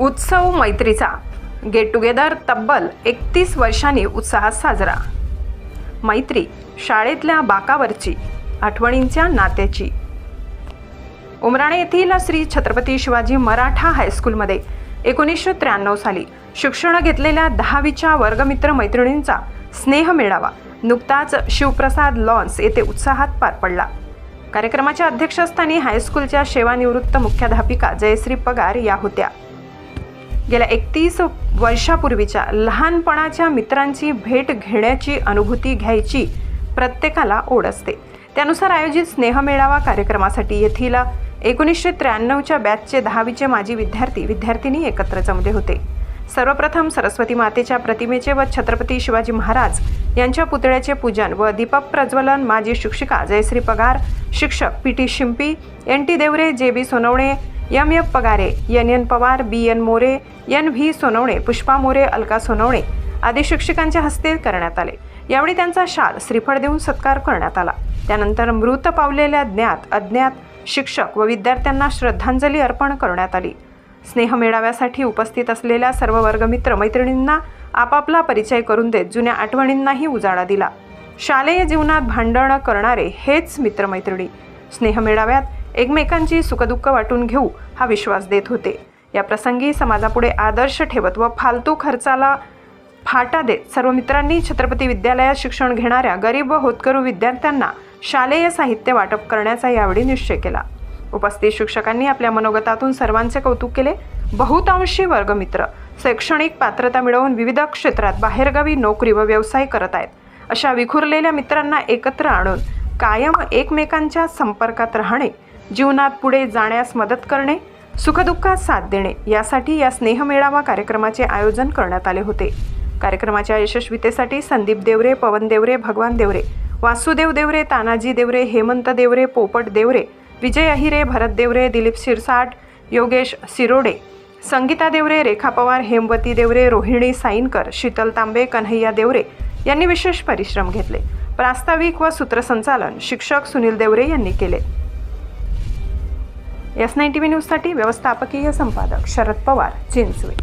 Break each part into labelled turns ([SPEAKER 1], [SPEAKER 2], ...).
[SPEAKER 1] उत्सव मैत्रीचा. Get together तब्बल एकतीस वर्षांनी उत्साहात साजरा. मैत्री शाळेतल्या बाकावरची आठवणींच्या नात्याची. उमराणे येथील श्री छत्रपती शिवाजी मराठा हायस्कूलमध्ये एकोणीसशे त्र्याण्णव साली शिक्षण घेतलेल्या दहावीच्या वर्गमित्र मैत्रिणींचा स्नेह मेळावा नुकताच शिवप्रसाद लॉन्स येथे उत्साहात पार पडला. कार्यक्रमाच्या अध्यक्षस्थानी हायस्कूलच्या सेवानिवृत्त मुख्याध्यापिका जयश्री पगार या होत्या. गेल्या एकतीस वर्षापूर्वीच्या लहानपणाच्या मित्रांची भेट घेण्याची अनुभूती घ्यायची प्रत्येकाला ओढ असते. त्यानुसार आयोजित स्नेहमेळावा कार्यक्रमासाठी येथील एकोणीसशे त्र्याण्णवच्या बॅचचे दहावीचे माजी विद्यार्थी विद्यार्थिनी एकत्र जमले होते. सर्वप्रथम सरस्वती मातेच्या प्रतिमेचे व छत्रपती शिवाजी महाराज यांच्या पुतळ्याचे पूजन व दीपक प्रज्वलन माजी शिक्षिका जयश्री पगार शिक्षक P T Shimpi N T Deore J B Sonawane M F Pagare N N Pawar B N More N V Sonawane Pushpa More Alka Sonawane आदी शिक्षकांच्या हस्ते करण्यात आले. यावेळी त्यांचा शाल श्रीफळ देऊन सत्कार करण्यात आला. त्यानंतर मृत पावलेल्या ज्ञात अज्ञात शिक्षक व विद्यार्थ्यांना श्रद्धांजली अर्पण करण्यात आली. स्नेह मेळाव्यासाठी उपस्थित असलेल्या सर्व वर्गमित्र मैत्रिणींना आपापला परिचय करून देत जुन्या आठवणींनाही उजाळा दिला. शालेय जीवनात भांडणं करणारे हेच मित्रमैत्रिणी. स्नेह मेळाव्यात एकमेकांची सुखदुःख वाटून घेऊ हा विश्वास देत होते. या प्रसंगी समाजापुढे आदर्श ठेवत व फालतू खर्चाला फाटा देत सर्व मित्रांनी छत्रपती विद्यालयात शिक्षण घेणाऱ्या गरीब व होतकरू विद्यार्थ्यांना शालेय साहित्य वाटप करण्याचा यावेळी निश्चय केला. उपस्थित शिक्षकांनी आपल्या मनोगतातून सर्वांचे कौतुक केले. बहुतांशी वर्गमित्र शैक्षणिक पात्रता मिळवून विविध क्षेत्रात बाहेरगावी नोकरी व व्यवसाय करत आहेत. अशा विखुरलेल्या मित्रांना एकत्र आणून कायम एकमेकांच्या संपर्कात राहणे जीवनात पुढे जाण्यास मदत करणे सुखदुःखात साथ देणे यासाठी या स्नेहमेळावा कार्यक्रमाचे आयोजन करण्यात आले होते. कार्यक्रमाच्या यशस्वीतेसाठी संदीप देवरे पवन देवरे भगवान देवरे वासुदेव देवरे तानाजी देवरे हेमंत देवरे पोपट देवरे विजय अहिरे भरत देवरे दिलीप शिरसाट योगेश सिरोडे संगीता देवरे रेखा पवार हेमवती देवरे रोहिणी साईनकर शीतल तांबे कन्हैया देवरे यांनी विशेष परिश्रम घेतले. प्रास्ताविक व सूत्रसंचालन शिक्षक सुनील देवरे यांनी केले. एस नाईन टी व्ही न्यूजसाठी व्यवस्थापकीय संपादक शरद पवार चिंचवे.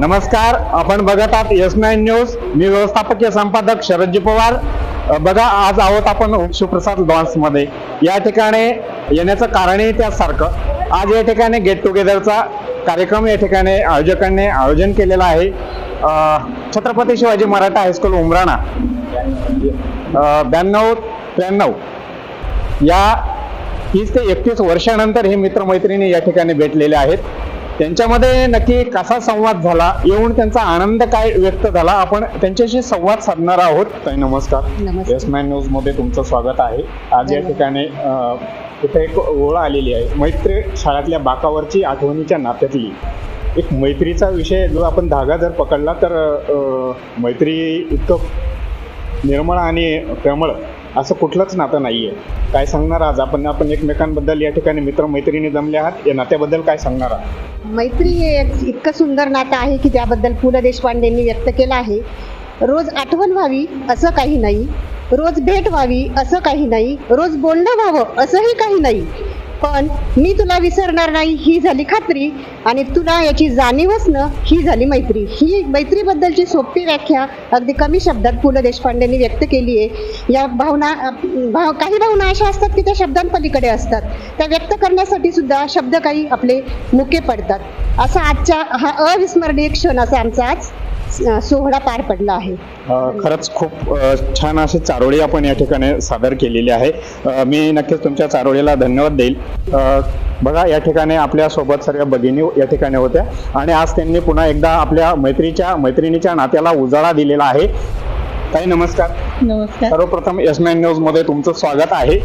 [SPEAKER 2] नमस्कार आपण बघत आहात एस नाईन न्यूज. मी व्यवस्थापकीय संपादक शरदजी पवार. बघा आज आहोत आपण शिवप्रसाद डॉन्समध्ये या ठिकाणी येण्याचं कारणही त्यासारखं आज या ठिकाणी गेट टुगेदरचा कार्यक्रम या ठिकाणी आयोजकांनी आयोजन केलेला आहे. Chhatrapati Shivaji Maratha high school Umrana. ब्याण्णव त्र्याण्णव या तीस ते एकतीस वर्षानंतर हे मित्रमैत्रिणी या ठिकाणी भेटलेले आहेत. त्यांच्यामध्ये नक्की कसा संवाद झाला? येऊन त्यांचा आनंद काय व्यक्त झाला? आपण त्यांच्याशी संवाद साधणार आहोत. ताई नमस्कार. एस नाईन न्यूजमध्ये तुमचं स्वागत आहे. आज या. ठिकाणी इथे एक ओळ आलेली आहे. मैत्री शाळेतल्या बाकावरची आठवणीच्या नात्यातली. एक मैत्रीचा विषय जो आपण धागा जर पकडला तर मैत्री इतकं निर्मळ आणि प्रेमळ असं कुठलंच नातं नाहीये. काय सांगणार आज? आपण आपण एकमेकांबद्दल या ठिकाणी मित्र मैत्रिणी जमले आहात. या नात्याबद्दल काय सांगणार आहात?
[SPEAKER 3] मैत्री हे एक इतकं सुंदर नातं आहे की त्याबद्दल पु ल देशपांडेंनी व्यक्त केलं आहे. रोज आठवण व्हावी असं काही नाही. रोज भेट व्हावी असं काही नाही. रोज बोलणं व्हावं असंही काही नाही. पण मी तुला विसरणार नाही ही झाली खात्री. आणि तुला याची जाणीव असणं ही झाली मैत्री. ही मैत्रीबद्दलची सोपी व्याख्या अगदी कमी शब्दात पु ल देशपांडेंनी व्यक्त केली आहे. या भावना भाव काही भावना अशा असतात की त्या शब्दांपलीकडे असतात. त्या व्यक्त करण्यासाठी सुद्धा शब्द काही आपले मुके पडतात. असा आजच्या हा अविस्मरणीय क्षण असा आमचा आज सोहळा पार पडला आहे.
[SPEAKER 2] खरंच खूप छान अशी चारोळी आपण या ठिकाणी सादर केलेली आहे. मी नक्कीच तुमच्या चारोळीला धन्यवाद देईल. बघा या ठिकाणी आपल्यासोबत सर्व भगिनी या ठिकाणी होत्या. आणि आज त्यांनी पुन्हा एकदा आपल्या मैत्रीच्या मैत्रिणीच्या नात्याला उजाळा दिलेला आहे. ताई नमस्कार.
[SPEAKER 4] नमस्कार.
[SPEAKER 2] सर्वप्रथम एस नाईन न्यूजमध्ये तुमचं स्वागत आहे.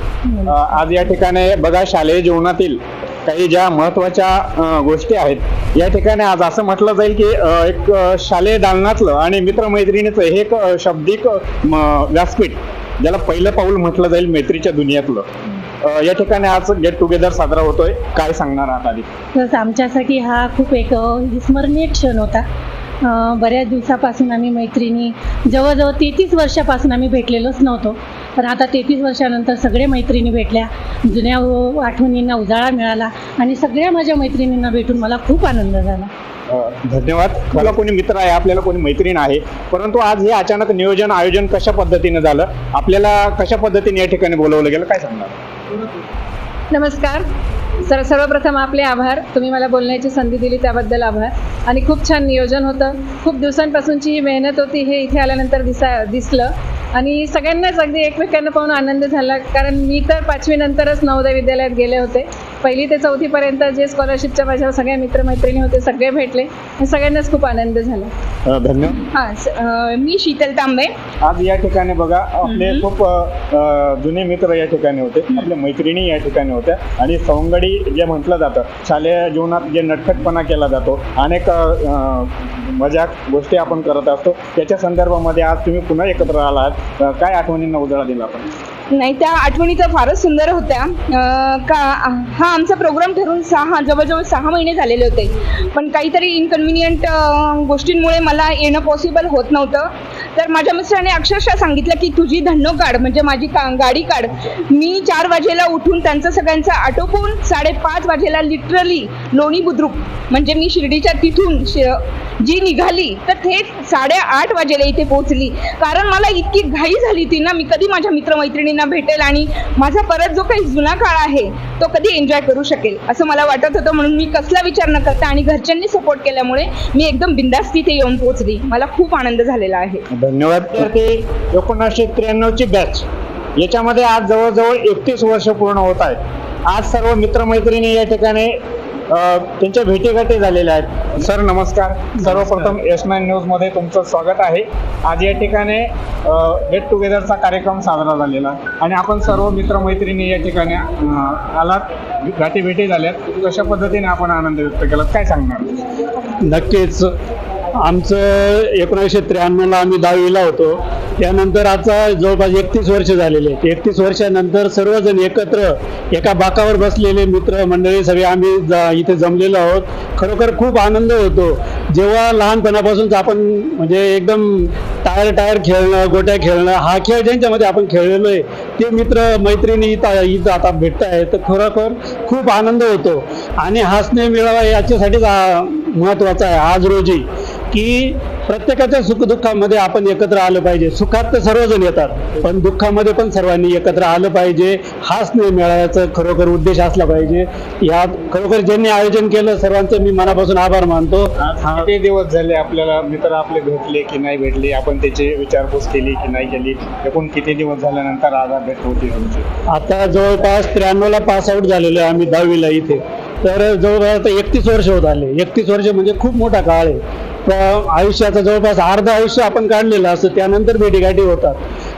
[SPEAKER 2] आज या ठिकाणी बघा शालेय जीवनातील काही ज्या महत्त्वाच्या गोष्टी आहेत या ठिकाणी आज असं म्हटलं जाईल की एक शालेय दालनातलं आणि मित्रमैत्रिणीचं हे एक शब्दिक शाब्दिक व्यासपीठ ज्याला पहिलं पाऊल म्हटलं जाईल मैत्रीच्या दुनियातलं. या ठिकाणी आज गेट टुगेदर साजरा होतोय. काय सांगणार आहात आधी?
[SPEAKER 4] आमच्यासाठी हा खूप एक विस्मरणीय क्षण होता. बऱ्याच दिवसापासून आम्ही मैत्रिणी जवळजवळ तेहतीस वर्षापासून आम्ही भेटलेलोच नव्हतो. पण आता तेहतीस वर्षानंतर सगळे मैत्रिणी भेटल्या. जुन्या व- आठवणींना उजाळा मिळाला आणि सगळ्या माझ्या मैत्रिणींना भेटून मला खूप आनंद झाला.
[SPEAKER 2] धन्यवाद. मला कोणी मित्र आहे? आपल्याला कोणी मैत्रीण आहे? परंतु आज हे अचानक नियोजन आयोजन कशा पद्धतीने झालं? आपल्याला कशा पद्धतीने या ठिकाणी बोलवलं गेलं? काय सांगणार?
[SPEAKER 5] नमस्कार. सर सर्वप्रथम आपले आभार. तुम्ही मला बोलण्याची संधी दिली त्याबद्दल आभार. आणि खूप छान नियोजन होतं. खूप दिवसांपासूनची ही मेहनत होती हे इथे आल्यानंतर दिसा दिसलं. आणि सगळ्यांनाच अगदी एकमेकांना पाहून आनंद झाला. कारण मी तर पाचवी नंतरच नवोदय विद्यालयात गेले होते. पहिली ते चौथीपर्यंत जे स्कॉलरशिपच्या माझ्या सगळ्या मित्रमैत्रिणी होते सगळे भेटले. सगळ्यांनाच खूप आनंद झाला.
[SPEAKER 2] धन्यवाद.
[SPEAKER 6] हां मी शीतल तांबे.
[SPEAKER 2] आज या ठिकाणी बघा आपले खूप अ, जुने मित्र या ठिकाणी होते. आपल्या मैत्रिणी या ठिकाणी होत्या. आणि सवंगडी जे म्हटलं जातं शालेय जीवनात जे नटखटपणा केला जातो अनेक अ, अ, मजाक गोष्टी आपण करत असतो. त्याच्या संदर्भामध्ये आज तुम्ही पुन्हा एकत्र आलात. अ, काय आठवणींना उजाळा दिला आपण?
[SPEAKER 6] नाही त्या आठवणी तर फारच सुंदर होत्या. का हा आमचा प्रोग्राम ठरून सहा जवळजवळ सहा महिने झालेले होते. पण काहीतरी इनकन्व्हिनियंट गोष्टींमुळे मला येणं पॉसिबल होत नव्हतं. तर माझ्या मिस्टरांनी अक्षरशः सांगितलं की तुझी धन्नो काढ म्हणजे माझी का गाडी काढ. मी चार वाजेला उठून त्यांचं सगळ्यांचं आटोपून साडेपाच वाजेला लिटरली लोणी बुद्रुक म्हणजे मी शिर्डीच्या तिथून जी निघाली तर थेट साडेआठ वाजेला इथे पोहोचली. कारण मला इतकी घाई झाली ती ना मी कधी माझ्या मित्रमैत्रिणींना भेटेल आणि माझा परत जो काही जुना काळ आहे तो कधी एन्जॉय करू शकेल असं मला वाटत होतं. म्हणून मी कसला विचार न करता आणि घरच्यांनी सपोर्ट केल्यामुळे मी एकदम बिंदास्त तिथे येऊन पोहोचली. मला खूप आनंद झालेला आहे.
[SPEAKER 2] धन्यवाद. ते एकोणीसशे त्र्याण्णवची बॅच याच्यामध्ये आज जवळजवळ एकतीस वर्ष पूर्ण होत आहेत. आज सर्व मित्रमैत्रिणी या ठिकाणी अ, त्यांच्या भेटीगाठी झालेल्या आहेत. सर नमस्कार. सर्वप्रथम एस नाईन न्यूजमध्ये तुमचं स्वागत आहे. आज या ठिकाणी गेट टुगेदरचा कार्यक्रम साजरा झालेला. आणि आपण सर्व मित्रमैत्रिणी या ठिकाणी आलात. गाठी भेटी झाल्यात. कशा पद्धतीने आपण आनंद व्यक्त केला काय सांगणार?
[SPEAKER 7] नक्कीच. आमचं एकोणीसशे त्र्याण्णवला आम्ही दहावीला होतो. त्यानंतर आता जवळपास एकतीस वर्ष झालेले आहेत. एकतीस वर्षानंतर सर्वजण एकत्र एका बाकावर बसलेले मित्र मंडळी सगळे आम्ही ज- इथे जमलेलो आहोत. खरोखर खूप आनंद होतो. जेव्हा लहानपणापासूनच आपण म्हणजे एकदम टायर टायर खेळणं गोट्या खेळणं हा खेळ ज्यांच्यामध्ये आपण खेळलेलो आहे ते मित्र मैत्रिणी इथं इथं आता भेटत आहे तर खरोखर खूप आनंद होतो. आणि हसणे मिळावा याच्यासाठीच महत्त्वाचा आहे. आज रोजी की प्रत्येकाच्या सुखदुःखामध्ये आपण एकत्र आलं पाहिजे. सुखात तर सर्वजण येतात पण दुःखामध्ये पण सर्वांनी एकत्र आलं पाहिजे. हा स्नेह मिळाव्याचा खरोखर उद्देश असला पाहिजे. या खरोखर ज्यांनी आयोजन केलं सर्वांचं मी मनापासून आभार मानतो.
[SPEAKER 2] किती दिवस झाले आपल्याला मित्र आपले भेटले की नाही भेटले? आपण त्याची विचारपूस केली की नाही केली? एकूण किती दिवस झाल्यानंतर आज भेट होती
[SPEAKER 7] आता जवळपास त्र्याण्णवला पास आउट झालेलो आहे आम्ही दहावीला इथे. तर जवळपास आता एकतीस वर्ष होत आले. एकतीस वर्ष म्हणजे खूप मोठा काळ आहे. आयुष्याचं जवळपास अर्ध आयुष्य आपण काढलेलं असतं. त्यानंतर भेटीगाठी होतात.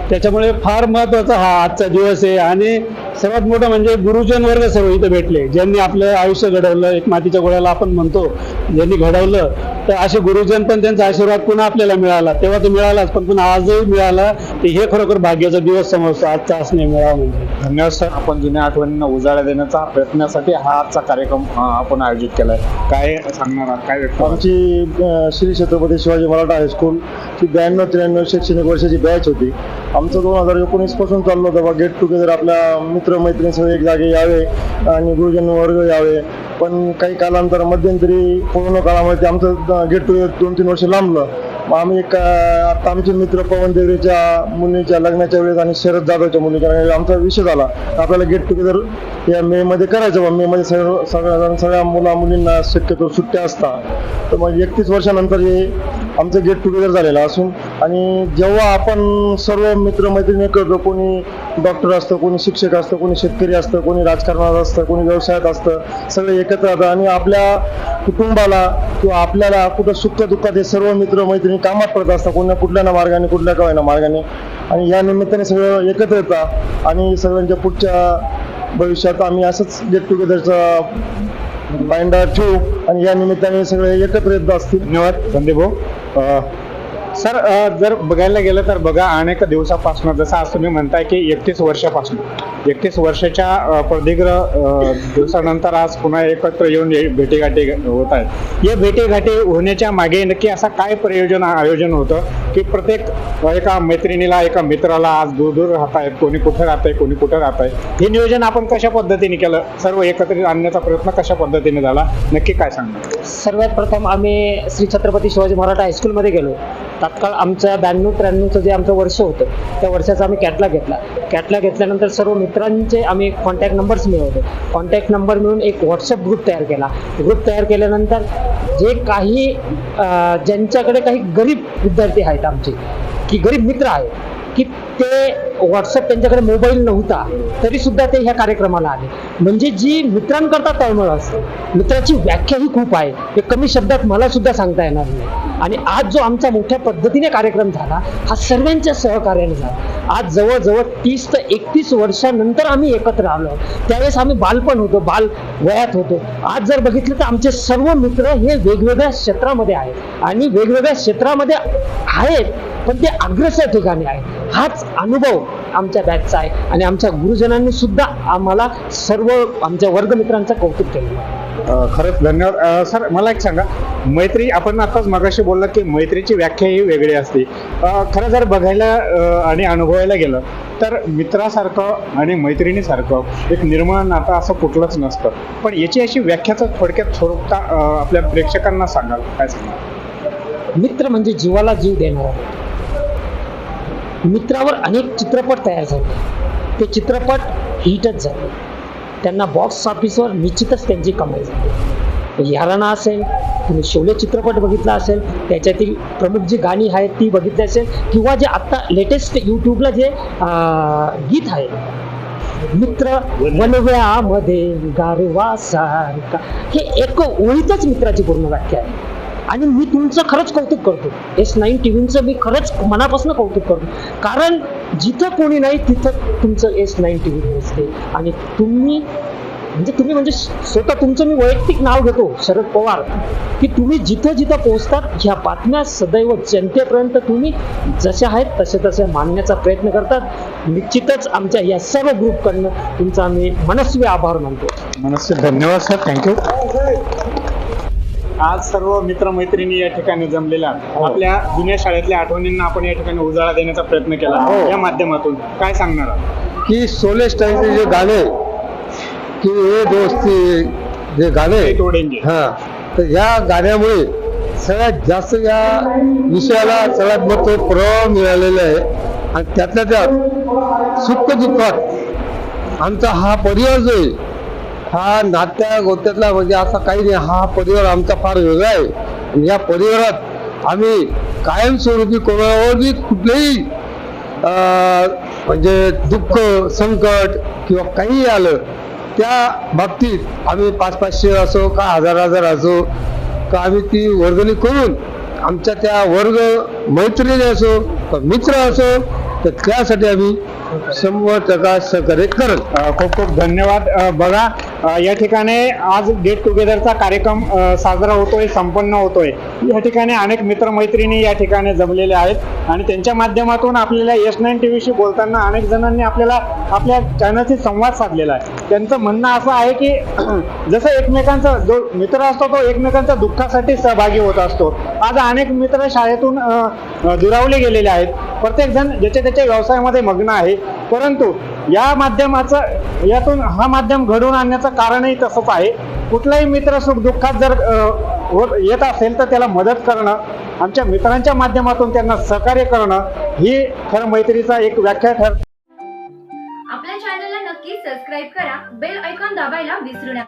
[SPEAKER 7] त्याच्यामुळे फार महत्त्वाचा हा आजचा दिवस आहे आणि सर्वात मोठं म्हणजे गुरुजन वर्ग सर्व इथं भेटले ज्यांनी आपलं आयुष्य घडवलं एक मातीच्या गोळ्याला आपण म्हणतो ज्यांनी घडवलं तर असे गुरुजन पण त्यांचा आशीर्वाद पुन्हा आपल्याला मिळाला. तेव्हा तो मिळालाच पण पुन्हा आजही मिळाला. तर हे खरोखर भाग्याचा दिवस समजतो आजचा असणे मिळावा म्हणजे.
[SPEAKER 2] धन्यवाद सर. आपण जुन्या आठवणींना उजाळा देण्याचा प्रयत्नासाठी हा आजचा कार्यक्रम आपण आयोजित केलाय. काय सांगणार आहात? काय व्यक्त?
[SPEAKER 8] आमची श्री छत्रपती शिवाजी मराठा हायस्कूल ही ब्याण्णव त्र्याण्णव शैक्षणिक वर्षाची बॅच होती. आमचं दोन हजार एकोणीसपासून चाललं होतं बा गेट टुगेदर आपल्या मित्रमैत्रिणी सगळे एक जागे यावे आणि गुरुजन वर्ग यावे. पण काही कालांतर मध्यंतरी कोरोना काळामध्ये आमचं गेट टुगेदर दोन तीन वर्ष लांबलं. मग आम्ही एक आता आमचे मित्र पवन देवरेच्या मुलीच्या लग्नाच्या वेळेस आणि शरद जाधवच्या मुलीच्या लग्नाच्या आमचा विषय झाला. आपल्याला गेट टुगेदर या मे मध्ये करायचं बा मे मध्ये सगळं सगळ्या सगळ्या मुला मुलींना शक्यतो सुट्ट्या असतात. तर मग एकतीस वर्षानंतर हे आमचं गेट टुगेदर झालेलं असून आणि जेव्हा आपण सर्व मित्रमैत्रिणी करतो कोणी डॉक्टर असतं कोणी शिक्षक असतं कोणी शेतकरी असतं कोणी राजकारणात असतं कोणी व्यवसायात असतं सगळे एकत्र राहतात आणि आपल्या कुटुंबाला किंवा आपल्याला कुठं सुख दुःखात हे सर्व मित्रमैत्रिणी कामात पडत असतात कोणत्या कुठल्या ना मार्गाने कुठल्या का ना मार्गाने. आणि या निमित्ताने सगळं एकत्र येतात आणि सगळ्यांच्या पुढच्या भविष्यात आम्ही असंच गेट टुगेदरचा माइंड ठेवू. आणि या निमित्ताने सगळे एकत्र येत असतील.
[SPEAKER 2] धन्यवाद. संदीप भाऊ. सर जर बघायला गेलं तर बघा अनेक दिवसापासून जसं आज तुम्ही म्हणताय की एकतीस वर्षापासून एकतीस वर्षाच्या अं, प्रदीर्घ दिवसानंतर आज पुन्हा एकत्र येऊन भेटीगाठी होत आहेत. या भेटीगाठी होण्याच्या मागे नक्की असा काय प्रयोजन आयोजन होतं की प्रत्येक एका मैत्रिणीला एका मित्राला आज दूर दूर राहत आहेत कोणी कुठं राहत आहे कोणी कुठं राहत आहे हे नियोजन आपण कशा पद्धतीने केलं? सर्व एकत्रित आणण्याचा प्रयत्न कशा पद्धतीने झाला? नक्की काय सांगणार?
[SPEAKER 9] सर्वात प्रथम आम्ही श्री छत्रपती शिवाजी मराठा हायस्कूलमध्ये गेलो. तात्काळ आमच्या ब्याण्णव त्र्याण्णवचं जे आमचं वर्ष होतं त्या वर्षाचा आम्ही कॅटला घेतला. कॅटला घेतल्यानंतर सर्व मित्रांचे आम्ही कॉन्टॅक्ट नंबर्स मिळवले. कॉन्टॅक्ट नंबर मिळून एक व्हॉट्सअप ग्रुप तयार केला. ग्रुप तयार केल्यानंतर जे काही ज्यांच्याकडे काही गरीब विद्यार्थी आहेत आमचे की गरीब मित्र आहेत ते व्हॉट्सअप त्यांच्याकडे मोबाईल नव्हता तरी सुद्धा ते ह्या कार्यक्रमाला आले. म्हणजे जी मित्रांकरता तळमळ असते मित्राची व्याख्या ही खूप आहे. हे कमी शब्दात मला सुद्धा सांगता येणार नाही. आणि आज जो आमचा मोठ्या पद्धतीने कार्यक्रम झाला हा सर्वांच्या सहकार्याने झाला. आज जवळजवळ तीस ते एकतीस वर्षानंतर आम्ही एकत्र आलो. त्यावेळेस आम्ही बालपण होतो बाल वयात होतो. आज जर बघितलं तर आमचे सर्व मित्र हे वेगवेगळ्या क्षेत्रामध्ये आहेत. आणि वेगवेगळ्या क्षेत्रामध्ये आहेत पण ते अग्रसर ठिकाणी आहे हाच अनुभव आमच्या बॅचचा आहे. आणि आमच्या गुरुजनांनी सुद्धा आम्हाला सर्व आमच्या वर्गमित्रांचं कौतुक केलं.
[SPEAKER 2] खरंच धन्यवाद. सर मला एक सांगा. मैत्री आपण आताच मगाशी बोललात की मैत्रीची व्याख्या ही वेगळी असते. खरं जर बघायला आणि अनुभवायला गेलं तर मित्रासारखं आणि मैत्रिणीसारखं एक निर्मळ नातं असं कुठलंच नसतं. पण याची अशी व्याख्याचं थोडक्यात स्वरूपता आपल्या प्रेक्षकांना सांगाल काय सांगाल?
[SPEAKER 9] मित्र म्हणजे जीवाला जीव देणारा. मित्रावर अनेक चित्रपट तयार झाले. ते चित्रपट हिटच झाले. त्यांना बॉक्स ऑफिसवर निश्चितच त्यांची कमाई झाली. याराणा असेल तुम्ही शोले चित्रपट बघितला असेल त्याच्यातील प्रमुख जी गाणी आहेत ती बघितली असेल किंवा जे आत्ता लेटेस्ट यूट्यूबला जे गीत आहे. मित्र वनव्यामध्ये गारवा सारखा. हे एक ओळीतच मित्राची पूर्ण व्याख्या आहे. आणि मी तुमचं खरंच कौतुक करतो. एस नाईन टीव्हीचं मी खरंच मनापासून कौतुक करतो. कारण जिथं कोणी नाही तिथं तुमचं एस नाईन टी व्ही असते आणि तुम्ही म्हणजे तुम्ही म्हणजे स्वतः तुमचं मी वैयक्तिक नाव घेतो शरद पवार की तुम्ही जिथं जिथं पोहोचतात ह्या बातम्या सदैव जनतेपर्यंत तुम्ही जशा आहेत तसे तसे मांडण्याचा प्रयत्न करतात. निश्चितच आमच्या या सर्व ग्रुपकडनं तुमचा आम्ही मनस्वी आभार मानतो.
[SPEAKER 2] मनस्वी धन्यवाद सर थँक्यू आज सर्व मित्रमैत्रिणी या ठिकाणी जमलेल्या आपल्या जुन्या शाळेतल्या आठवणींना आपण या ठिकाणी उजाळा देण्याचा प्रयत्न केला. या माध्यमातून काय सांगणार आहात?
[SPEAKER 8] की सोले स्टाईलचे जे गाणे की हे दोस्ती जे गाणे
[SPEAKER 2] ते तोडेंगे.
[SPEAKER 8] हा तर या गाण्यामुळे सगळ्यात जास्त या विषयाला सगळ्यात मोठं प्रभाव मिळालेला आहे. आणि त्यातल्या त्यात सुख दुःखात आमचा हा परिवार जो आहे हा नात्या गोत्यातला म्हणजे असा काही नाही हा परिवार आमचा फार वेगळा आहे. आणि या परिवारात आम्ही कायमस्वरूपी कोणावर कुठलेही म्हणजे दुःख संकट किंवा काही आलं त्या बाबतीत आम्ही पाच पाचशे असो का हजार हजार असो का आम्ही ती वर्गणी करून आमच्या त्या वर्ग मैत्रिणी असो का मित्र असो तर त्यासाठी आम्ही शंभर टक्का सहकार्य करत
[SPEAKER 2] खूप खूप धन्यवाद. बघा या ठिकाणी आज गेट टुगेदरचा कार्यक्रम साजरा होतोय संपन्न होतोय. या ठिकाणी अनेक मित्रमैत्रिणी या ठिकाणी जमलेले आहेत आणि त्यांच्या माध्यमातून आपल्याला एस नाईन टी व्हीशी बोलताना अनेक जणांनी आपल्याला आपल्या चॅनलशी संवाद साधलेला आहे. त्यांचं म्हणणं असं आहे की जसं एकमेकांचा जो मित्र असतो तो एकमेकांच्या दुःखासाठी सहभागी होत असतो. आज अनेक मित्र शाळेतून दुरावले गेलेले आहेत. प्रत्येक जण ज्याच्या त्याच्या व्यवसायामध्ये मग्न आहे. परंतु या माध्यमाचं यातून हा माध्यम घडवून आणण्याचं कारणही तसंच आहे. कुठलाही मित्र सुख दुःखात जर होत येत असेल तर त्याला मदत करणं आमच्या मित्रांच्या माध्यमातून त्यांना सहकार्य करणं ही खरं मैत्रीचा एक व्याख्या ठरते.
[SPEAKER 10] आपल्या चॅनलला नक्की सबस्क्राईब करा बेल ऐकॉन दाबायला विसरू नका.